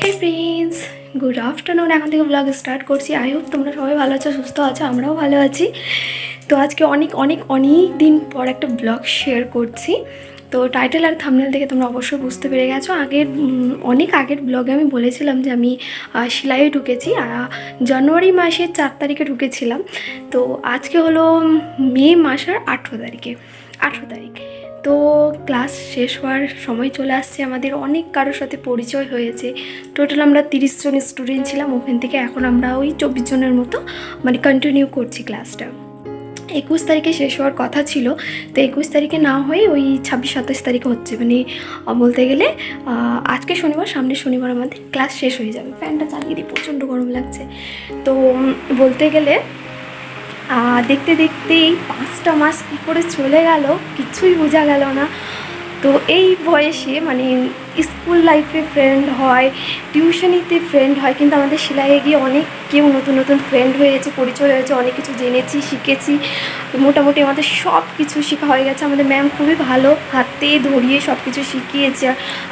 হে friends good afternoon এখন থেকে blog start করছি। আই হোপ তোমরা সবাই ভালো আছো, সুস্থ আছো, আমরাও ভালো আছি। তো আজকে অনেক অনেক অনেক দিন পর একটা ব্লগ শেয়ার করছি। তো টাইটেল আর থামনেল থেকে তোমরা অবশ্যই বুঝতে পেরে গেছো। আগের অনেক আগের ব্লগে আমি বলেছিলাম যে আমি সেলাইয়ে ঢুকেছি। জানুয়ারি মাসের চার তারিখে ঢুকেছিলাম। তো আজকে হলো মে মাসের আঠেরো তারিখে। আঠেরো তারিখ। তো ক্লাস শেষ হওয়ার সময় চলে আসছে। আমাদের অনেক কারোর সাথে পরিচয় হয়েছে। টোটাল আমরা তিরিশ জন স্টুডেন্ট ছিলাম ওখান থেকে। এখন আমরা ওই চব্বিশ জনের মতো মানে কন্টিনিউ করছি ক্লাসটা একুশ তারিখে শেষ হওয়ার কথা ছিল। তো একুশ তারিখে না হয়ে ওই ছাব্বিশ, সাতাশ তারিখে হচ্ছে। মানে বলতে গেলে আজকে শনিবার, সামনের শনিবার আমাদের ক্লাস শেষ হয়ে যাবে। ফ্যানটা চালিয়ে দিই, প্রচণ্ড গরম লাগছে। তো বলতে গেলে দেখতে দেখতে এই পাঁচটা মাস কী করে চলে গেল, কিছুই বোঝা গেল না। তো এই বয়সে মানে স্কুল লাইফে ফ্রেন্ড হয় টিউশনিতে ফ্রেন্ড হয়, কিন্তু আমাদের সেলাইয়ে গিয়ে অনেক কেউ নতুন নতুন ফ্রেন্ড হয়েছে, পরিচয় হয়েছে, অনেক কিছু জেনেছি, শিখেছি। মোটামুটি আমাদের সব কিছু শেখা হয়ে গেছে। আমাদের ম্যাম খুবই ভালো হাতে ধরিয়ে সব কিছু শিখিয়েছে।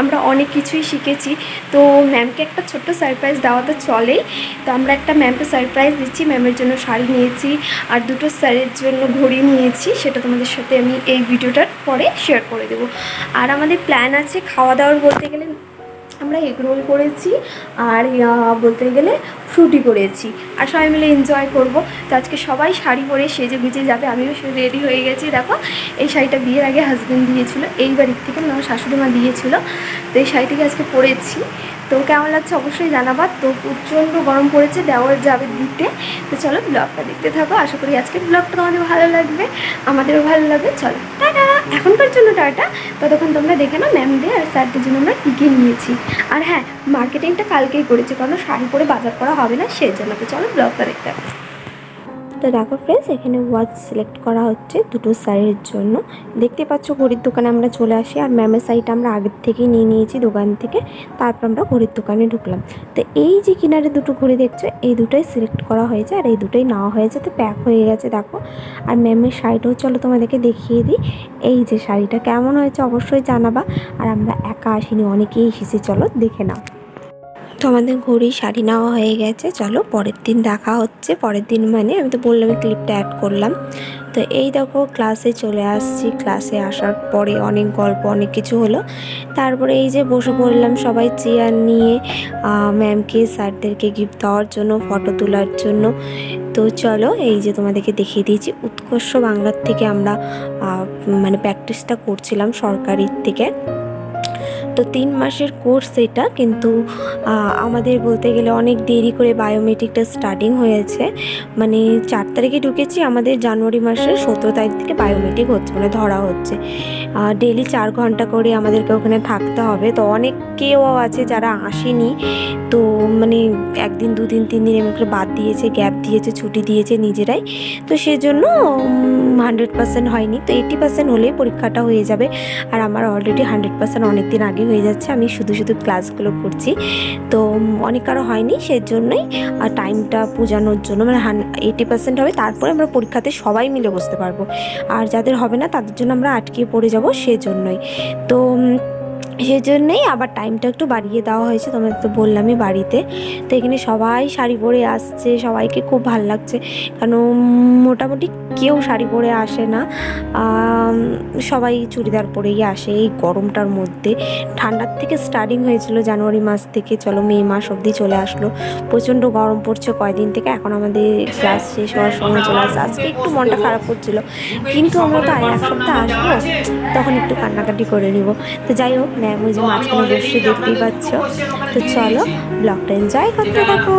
আমরা অনেক কিছুই শিখেছি। তো ম্যামকে একটা ছোট্ট সারপ্রাইজ দেওয়া তো চলেই তো আমরা একটা ম্যামকে সারপ্রাইজ দিচ্ছি। ম্যামের জন্য শাড়ি নিয়েছি আর দুটো স্যারের জন্য ঘড়ি নিয়েছি। সেটা তোমাদের সাথে আমি এই ভিডিওটার পরে শেয়ার করে দেবো। আর আমাদের প্ল্যান আছে খাওয়া দাওয়ার বলতে গেলে আমরা এগরোল করেছি আর বলতে গেলে ফ্রুটি করেছি। আর সবাই মিলে এনজয় করব। তো আজকে সবাই শাড়ি পরে সেজে গুজে যাবে। আমিও সে রেডি হয়ে গেছি। দেখো, এই শাড়িটা বিয়ের আগে হাজব্যান্ড দিয়েছিল। এই বাড়ির থেকে আমার শাশুড়ি মা দিয়েছিল। তো এই শাড়িটিকে আজকে পরেছি। তো কেমন লাগছে অবশ্যই জানাবার তো প্রচণ্ড গরম পড়েছে দেওয়ার যাবে দিতে। তো চলো ব্লগটা দেখতে থাকো। আশা করি আজকের ব্লগটা তোমাদের ভালো লাগবে, আমাদেরও ভালো লাগবে। চলো, টাটা। এখনকার জন্য টাটা। ততক্ষণ তোমরা দেখে নাও ম্যামদের আর স্যারদের জন্য আমরা কী নিয়েছি। আর হ্যাঁ মার্কেটিংটা কালকেই করেছি, কারণ শাড়ি পরে বাজার করা হবে না সেই জন্য তো চলো ব্লগটা দেখতে হবে তো দেখো ফ্রেন্ডস এখানে ওয়াচ সিলেক্ট করা হচ্ছে দুটো শাড়ির জন্য। দেখতে পাচ্ছ ঘড়ির দোকানে আমরা চলে আসি আর ম্যামের শাড়িটা আমরা আগের থেকেই নিয়ে নিয়েছি দোকান থেকে। তারপর আমরা ঘড়ির দোকানে ঢুকলাম। তো এই যে কিনারে দুটো ঘড়ি দেখছ, এই দুটোই সিলেক্ট করা হয়েছে আর এই দুটোই নেওয়া হয়েছে। তো প্যাক হয়ে গেছে দেখো। আর ম্যামের শাড়িটাও চলো তোমাদেরকে দেখিয়ে দিই। এই যে শাড়িটা কেমন হয়েছে অবশ্যই জানাবা। আর আমরা একা আসিনি, অনেকেই এসেছি, চলো দেখে নাও। আমাদের ঘড়ি শাড়ি নেওয়া হয়ে গেছে। চলো পরের দিন দেখা হচ্ছে। পরের দিন মানে আমি তো বললাম ক্লিপটা অ্যাড করলাম। তো এই দেখো ক্লাসে চলে আসছি। ক্লাসে আসার পরে অনেক গল্প, অনেক কিছু হলো। তারপরে এই যে বসে পড়লাম সবাই চেয়ার নিয়ে। ম্যামকে স্যারদেরকে গিফট দেওয়ার জন্য ফটো তোলার জন্য। তো চলো এই যে তোমাদেরকে দেখিয়ে দিয়েছি। উৎকর্ষ বাংলার থেকে আমরা মানে প্র্যাকটিসটা করছিলাম সরকারির থেকে। তো তিন মাসের কোর্স এটা, কিন্তু আমাদের বলতে গেলে অনেক দেরি করে বায়োমেট্রিকটা স্টার্টিং হয়েছে। মানে চার তারিখে ঢুকেছি, আমাদের জানুয়ারি মাসের সতেরো তারিখ থেকে বায়োমেট্রিক হচ্ছে মানে ধরা হচ্ছে। ডেলি চার ঘণ্টা করে আমাদেরকে ওখানে থাকতে হবে। তো অনেক কেউ আছে যারা আসেনি, তো মানে একদিন, দুদিন, তিন দিন এমন করে বাদ দিয়েছে, গ্যাপ দিয়েছে, ছুটি দিয়েছে নিজেরাই। তো সেজন্য হান্ড্রেড পার্সেন্ট হয়নি। তো এইটি পার্সেন্ট হলেই পরীক্ষাটা হয়ে যাবে। আর আমার অলরেডি হান্ড্রেড পার্সেন্ট অনেক দিন আগে হয়ে যাচ্ছে। আমি শুধু শুধু ক্লাসগুলো করছি। তো অনেক কারও হয়নি সেজন্যই। আর টাইমটা পূজানোর জন্য মানে এইটি পার্সেন্ট হবে। তারপরে আমরা পরীক্ষাতে সবাই মিলে বসতে পারব। আর যাদের হবে না, তাদের জন্য আমরা আটকে পড়ে যাব সেজন্যই। তো সেজন্যই আবার টাইমটা একটু বাড়িয়ে দেওয়া হয়েছে, তোমাদের তো বললামই বাড়িতে। তো এখানে সবাই শাড়ি পরে আসছে, সবাইকে খুব ভালো লাগছে। কারণ মোটামুটি কেউ শাড়ি পরে আসে না। সবাই চুড়িদার পরেই আসে এই গরমটার মধ্যে। ঠান্ডার থেকে স্টার্টিং হয়েছিল জানুয়ারি মাস থেকে, চলো মে মাস অবধি চলে আসলো। প্রচণ্ড গরম পড়ছে কয়দিন থেকে, এখন আমাদের ক্লাস শেষ হওয়ার সময় চলে আসছে আজকে একটু মনটা খারাপ করছিল, কিন্তু আমরা তো এক সপ্তাহ আসব, তখন একটু কান্নাকাটি করে নিব। তো যাই হোক ম্যাম ওই যে মাঝখানে বসে দেখতেই পাচ্ছ। তো চলো ব্লগটা এনজয় করতে থাকো।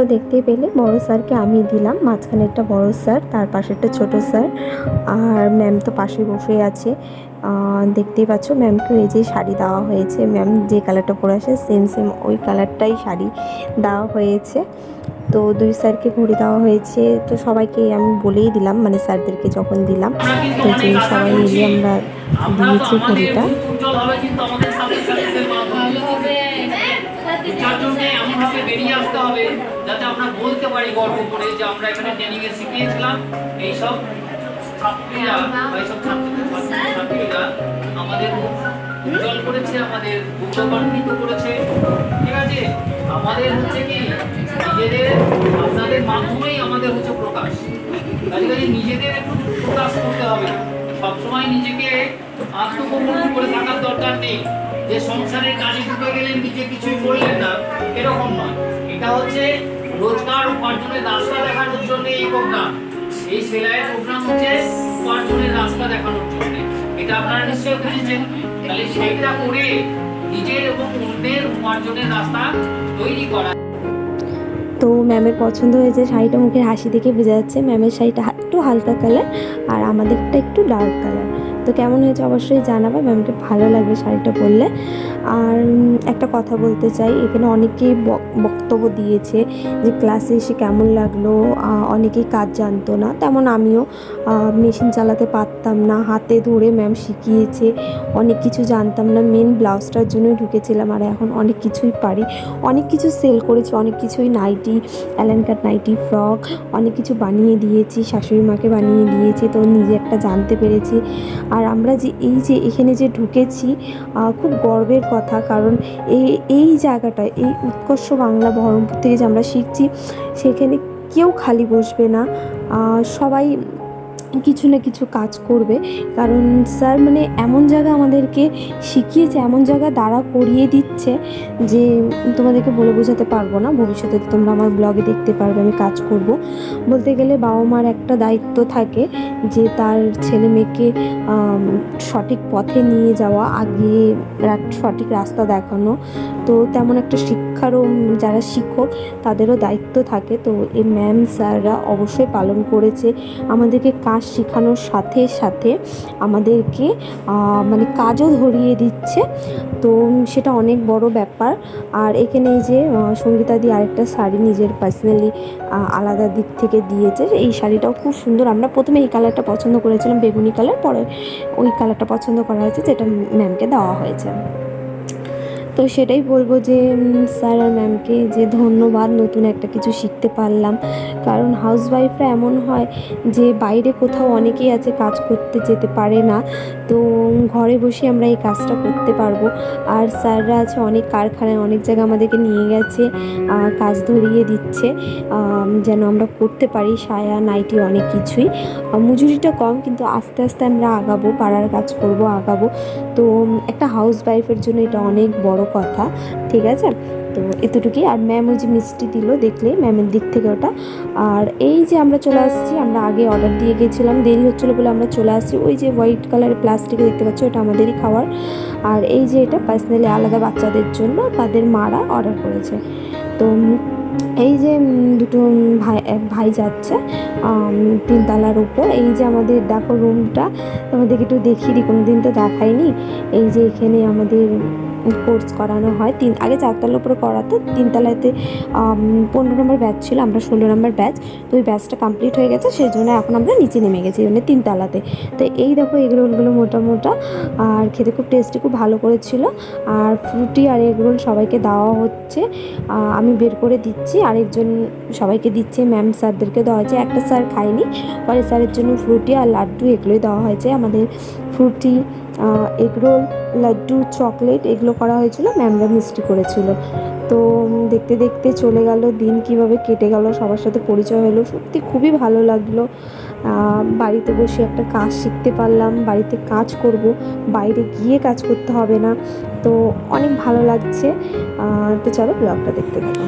তো দেখতেই পেলে বড় স্যারকে আমি দিলাম, মাঝখানে একটা বড় স্যার, তার পাশে একটা ছোট স্যার। আর ম্যাম তো পাশে বসে আছে। দেখতেই পাচ্ছ ম্যামকে এই যে শাড়ি দেওয়া হয়েছে। ম্যাম যে কালারটা পরে আসে, সেম সেম ওই কালারটাই শাড়ি দেওয়া হয়েছে। তো দুই স্যারকে ঘুরে দেওয়া হয়েছে। তো সবাইকে আমি বলেই দিলাম মানে স্যারদেরকে যখন দিলাম, তো যে সবাই মিলে আমরা দিয়েছি ঘড়িটা। যার জন্য এমনভাবে বেরিয়ে আসতে হবে যাতে আমরা বলতে পারি গর্ব করে যে আমরা এখানে ট্রেনিং এ শিখিয়েছিলাম। এইসব ছাত্রীরা করেছে ঠিক আছে? আমাদের হচ্ছে কি, নিজেদের, আপনাদের মাধ্যমেই আমাদের হচ্ছে প্রকাশ। কাজে নিজেদের প্রকাশ করতে হবে। সবসময় নিজেকে আত্মগোপন করে থাকার দরকার নেই। যে সংসারের কাজে ঢুকে গেলেন নিজে কিছুই করলেন না, এরকম নয়। এটা হচ্ছে রোজগার উপার্জনের রাস্তা দেখানোর জন্য এই প্রোগ্রাম। এই সেলাইয়ের প্রোগ্রাম হচ্ছে উপার্জনের রাস্তা দেখানোর জন্য। এটা আপনারা নিশ্চয়ই বুঝেছেন তাহলে সেইটা করে নিজের এবং অন্যের উপার্জনের রাস্তা তৈরি করা। তো ম্যামের পছন্দ হয়েছে শাড়িটা, মুখের হাসি দেখে বোঝা যাচ্ছে। ম্যামের শাড়িটা একটু হালকা কালার আর আমাদেরটা একটু ডার্ক কালার তো কেমন হয়েছে অবশ্যই জানাবে। ম্যামকে ভালো লাগবে শাড়িটা পরলে। আর একটা কথা বলতে চাই, এখানে অনেকেই বক- বক্তব্য দিয়েছে যে ক্লাসে এসে কেমন লাগল অনেকেই কাজ জানতো না, তেমন আমিও মেশিন চালাতে পারতাম না, হাতে ধরে ম্যাম শিখিয়েছে, অনেক কিছু জানতাম না মেন ব্লাউজটার জন্যই ঢুকেছিলাম আর এখন অনেক কিছুই পারি, অনেক কিছু সেল করেছি, অনেক কিছুই nighty A line cut nighty frock, অনেক কিছু বানিয়ে দিয়েছি, শাশুড়ি মাকে বানিয়ে দিয়েছি, তো নিজে একটা জানতে পেরেছি, আর আমরা যে, এই যে এখানে যে ঢুকেছি খুব গর্বের কথা, কারণ এই এই জায়গাটা, এই উৎকর্ষ বাংলা বহরমপুর থেকে যে আমরা শিখছি, সেখানে কেউ খালি বসবে না। সবাই কিছু না কিছু কাজ করবে। কারণ স্যার মানে এমন জায়গা আমাদেরকে শিখিয়েছে, এমন জায়গা দাঁড়া করিয়ে দিচ্ছে যে তোমাদেরকে বলে বোঝাতে পারব না। ভবিষ্যতে তোমরা আমার ব্লগে দেখতে পারবে, আমি কাজ করব। বলতে গেলে বাবা মার একটা দায়িত্ব থাকে যে তার ছেলে মেয়েকে সঠিক পথে নিয়ে যাওয়া, আগে সঠিক রাস্তা দেখানো তো তেমন একটা শিক্ষারও যারা শিক্ষক তাদেরও দায়িত্ব থাকে। তো এই ম্যাম স্যাররা অবশ্যই পালন করেছে। আমাদেরকে কাজ শেখানোর সাথে সাথে আমাদেরকে মানে কাজও ধরিয়ে দিচ্ছে। তো সেটা অনেক বড় ব্যাপার। আর এখানে যে সঙ্গীতাদি আরেকটা শাড়ি নিজের পার্সোনালি আলাদা দিক থেকে দিয়েছে। এই শাড়িটাও খুব সুন্দর। আমরা প্রথমে এই কালারটা পছন্দ করেছিলাম, বেগুনি কালার পরে ওই কালারটা পছন্দ করা হয়েছে, যেটা ম্যামকে দেওয়া হয়েছে। তো সেটাই বলব যে স্যার আর ম্যামকে যে ধন্যবাদ নতুন একটা কিছু শিখতে পারলাম। কারণ হাউসওয়াইফরা এমন হয় যে বাইরে কোথাও অনেকেই আছে কাজ করতে যেতে পারে না। তো ঘরে বসে আমরা এই কাজটা করতে পারব। আর স্যাররা আছে অনেক কারখানায়, অনেক জায়গায় আমাদেরকে নিয়ে গেছে কাজ ধরিয়ে দিচ্ছে। যেন আমরা করতে পারি, সায়া, নাইটি, অনেক কিছুই। মজুরিটা কম, কিন্তু আস্তে আস্তে আমরা আগাবো, পাড়ার কাজ করব, আগাবো। তো একটা হাউস ওয়াইফের জন্য এটা অনেক বড় কথা, ঠিক আছে? তো এতটুকুই। আর ম্যাম ওই যে মিষ্টি দিল দেখলে ম্যামের দিক থেকে ওটা। আর এই যে আমরা চলে আসছি, আমরা আগে অর্ডার দিয়ে গেছিলাম, দেরি হচ্ছিল বলে আমরা চলে আসছি। ওই যে হোয়াইট কালারের প্লাস্টিকে দেখতে পাচ্ছি ওটা আমাদেরই খাওয়ার। আর এই যে এটা পার্সোনালি আলাদা বাচ্চাদের জন্য তাদের মারা অর্ডার করেছে। তো এই যে দুটো ভাই ভাই যাচ্ছে তিনতলার উপর। এই যে আমাদের, দেখো রুমটা তোমাদেরকে একটু দেখিয়ে দিই কোনো দিন তো দেখাইনি। এই যে এখানে আমাদের কোর্স করানো হয়। তিন, আগে চারতলার উপরে করাতো। তিনতলাতে পনেরো নম্বর ব্যাচ ছিল, আমরা ষোলো নম্বর ব্যাচ তো ওই ব্যাচটা কমপ্লিট হয়ে গেছে সেই জন্য এখন আমরা নিচে নেমে গেছি মানে তিনতলাতে। তো এই দেখো, এগুলো ওগুলো মোটা মোটা, আর খেতে খুব টেস্টি খুব ভালো করেছিল। আর ফ্রুটি আর এগরোল সবাইকে দেওয়া হচ্ছে। আমি বের করে দিচ্ছি, আরেকজন সবাইকে দিচ্ছে ম্যাম স্যারদেরকে দেওয়া হয়েছে। একটা স্যার খায়নি, পরে স্যারের জন্য ফ্রুটি আর লাড্ডু এগুলোই দেওয়া হয়েছে। আমাদের ফ্রুটি এগরোল লাড্ডু, চকলেট এগুলো করা হয়েছিল, ম্যামরা মিষ্টি করেছিল। তো দেখতে দেখতে চলে গেল, দিন কীভাবে কেটে গেল, সবার সাথে পরিচয় হলো। সত্যি খুবই ভালো লাগল। বাড়িতে বসে একটা কাজ শিখতে পারলাম, বাড়িতে কাজ করব, বাইরে গিয়ে কাজ করতে হবে না। তো অনেক ভালো লাগছে। তো চলো ব্লগটা দেখতে থাকো।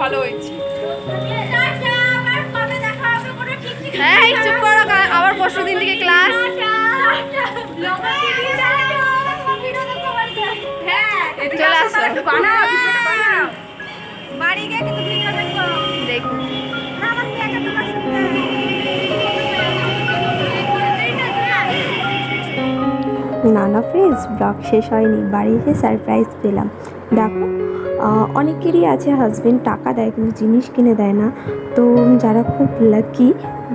ভালো হয়েছি। হ্যাঁ চুপ করো আবার পরশু দিন থেকে ক্লাস চলে আসো। বাড়ি গিয়ে কিন্তু ভিডিও দেখব। দেখুন না না ফ্রেন্ডস ব্লগ শেষ হয়নি। বাড়ি এসে সারপ্রাইজ পেলাম। দেখো অনেকেরই আছে হাজব্যান্ড টাকা দেয় কিন্তু জিনিস কিনে দেয় না। তো যারা খুব লাকি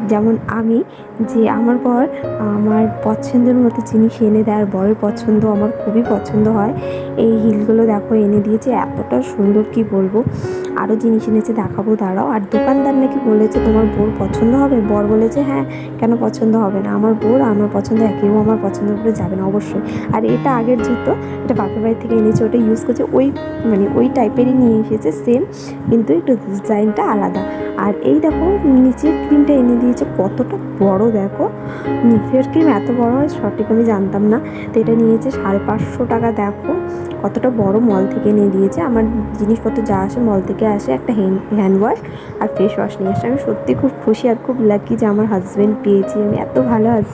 যেমন আমি, যে আমার বর, আমার পছন্দের মতো জিনিস এনে দেয়, আর বরের পছন্দ আমার খুবই পছন্দ হয়। এই হিলগুলো দেখো, এনে দিয়েছে, এতটা সুন্দর কি বলব? আরও জিনিস এনেছে, দেখাবো, দাঁড়াও। আর দোকানদার নাকি বলেছে, তোমার বোর পছন্দ হবে? বর বলেছে হ্যাঁ কেন পছন্দ হবে না? আমার বোর আমার পছন্দ কেউ আমার পছন্দ করে যাবে না, অবশ্যই। আর এটা আগের জুতো, এটা বাপের বাড়ি থেকে এনেছে, ওটা ইউজ করছে, ওই মানে ওই টাইপেরই নিয়ে এসেছে সেম কিন্তু একটু ডিজাইনটা আলাদা। আর এই দেখো নিচের ক্রিমটা এনে দিয়েছে। কতটা বড় দেখো। নিফের ক্রিম এত বড় হয়, সঠিক আমি জানতাম না। তো এটা নিয়েছে সাড়ে পাঁচশো টাকা, দেখো। কতটা বড় মল থেকে নিয়ে দিয়েছে। আমার জিনিসপত্র যা আসে মল থেকে আসে, একটা হ্যান্ড হ্যান্ড ওয়াশ আর ফেস ওয়াশ নিয়ে আসে। আমি সত্যি খুব খুশি আর খুব লাকি যে আমার হাজব্যান্ড পেয়েছি। আমি এত ভালো হাজ